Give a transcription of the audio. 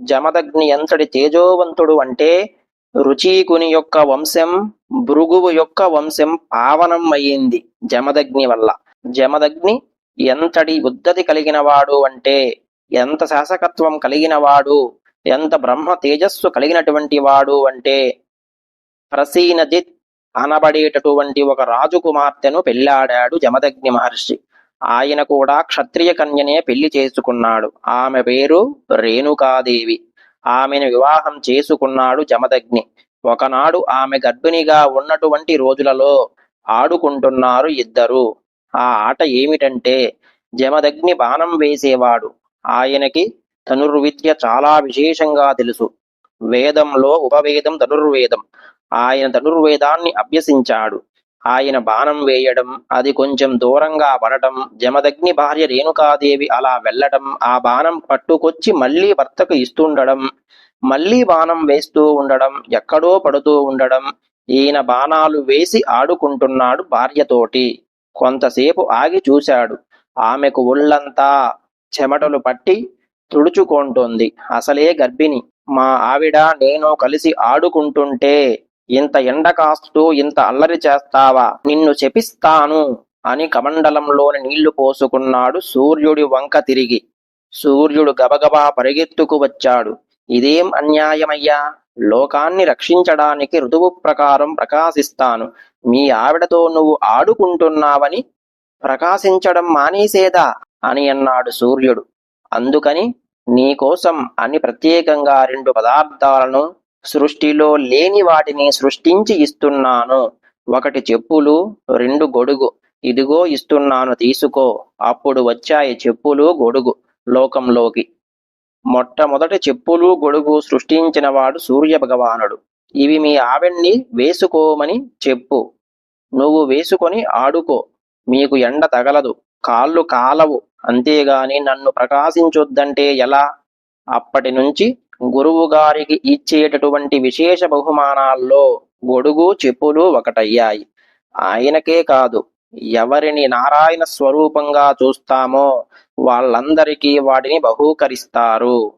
జమదగ్ని ఎంతటి తేజోవంతుడు అంటే రుచీకుని యొక్క వంశం భృగువు యొక్క వంశం పావనం అయ్యింది జమదగ్ని వల్ల. జమదగ్ని ఎంతటి ఉద్దతి కలిగిన వాడు అంటే ఎంత శాసకత్వం కలిగినవాడు ఎంత బ్రహ్మ తేజస్సు కలిగినటువంటి వాడు అంటే ప్రసీనజిత్ అనబడేటటువంటి ఒక రాజకుమార్తెను పెళ్ళాడాడు జమదగ్ని మహర్షి. ఆయన కూడా క్షత్రియ కన్యనే పెళ్ళి చేసుకున్నాడు. ఆమె పేరు రేణుకాదేవి. ఆమెను వివాహం చేసుకున్నాడు జమదగ్ని. ఒకనాడు ఆమె గర్భిణిగా ఉన్నటువంటి రోజులలో ఆడుకుంటున్నారు ఇద్దరు. ఆ ఆట ఏమిటంటే జమదగ్ని బాణం వేసేవాడు. ఆయనకి ధనుర్విద్య చాలా విశేషంగా తెలుసు. వేదంలో ఉపవేదం ధనుర్వేదం. ఆయన ధనుర్వేదాన్ని అభ్యసించాడు. ఆయన బాణం వేయడం అది కొంచెం దూరంగా పడటం జమదగ్ని భార్య రేణుకాదేవి అలా వెళ్ళటం ఆ బాణం పట్టుకొచ్చి మళ్ళీ భర్తకు ఇస్తుండడం మళ్ళీ బాణం వేస్తూ ఉండడం ఎక్కడో పడుతూ ఉండడం ఈయన బాణాలు వేసి ఆడుకుంటున్నాడు భార్యతోటి. కొంతసేపు ఆగి చూశాడు. ఆమెకు ఒళ్ళంతా చెమటలు పట్టి తుడుచుకుంటోంది. అసలే గర్భిణి. మా ఆవిడ నేను కలిసి ఆడుకుంటుంటే ఇంత ఎండ కాస్తూ ఇంత అల్లరి చేస్తావా? నిన్ను శపిస్తాను అని కమండలంలోని నీళ్ళు పోసుకున్నాడు సూర్యుడి వంక తిరిగి. సూర్యుడు గబగబా పరిగెత్తుకు వచ్చాడు. ఇదేం అన్యాయమయ్యా? లోకాన్ని రక్షించడానికి ఋతువు ప్రకారం ప్రకాశిస్తాను. మీ ఆవిడతో నువ్వు ఆడుకుంటున్నావని ప్రకాశించడం మానేసేదా అని అన్నాడు సూర్యుడు. అందుకని నీకోసం అని ప్రత్యేకంగా రెండు పదార్థాలను సృష్టిలో లేని వాటిని సృష్టించి ఇస్తున్నాను. ఒకటి చెప్పులు రెండు గొడుగు. ఇదిగో ఇస్తున్నాను తీసుకో. అప్పుడు వచ్చాయి చెప్పులు గొడుగు లోకంలోకి. మొట్టమొదటి చెప్పులు గొడుగు సృష్టించినవాడు సూర్య భగవానుడు ఇవి మీ ఆవిడ్ని వేసుకోమని చెప్పు. నువ్వు వేసుకొని ఆడుకో. మీకు ఎండ తగలదు కాళ్ళు కాలవు. అంతేగాని నన్ను ప్రకాశించొద్దంటే ఎలా? అప్పటి నుంచి గురువు గారికి ఇచ్చేటటువంటి విశేష బహుమానాల్లో గొడుగు చెప్పులు ఒకటయ్యాయి. ఆయనకే కాదు ఎవరిని నారాయణ స్వరూపంగా చూస్తామో వాళ్ళందరికీ వాటిని బహూకరిస్తారు.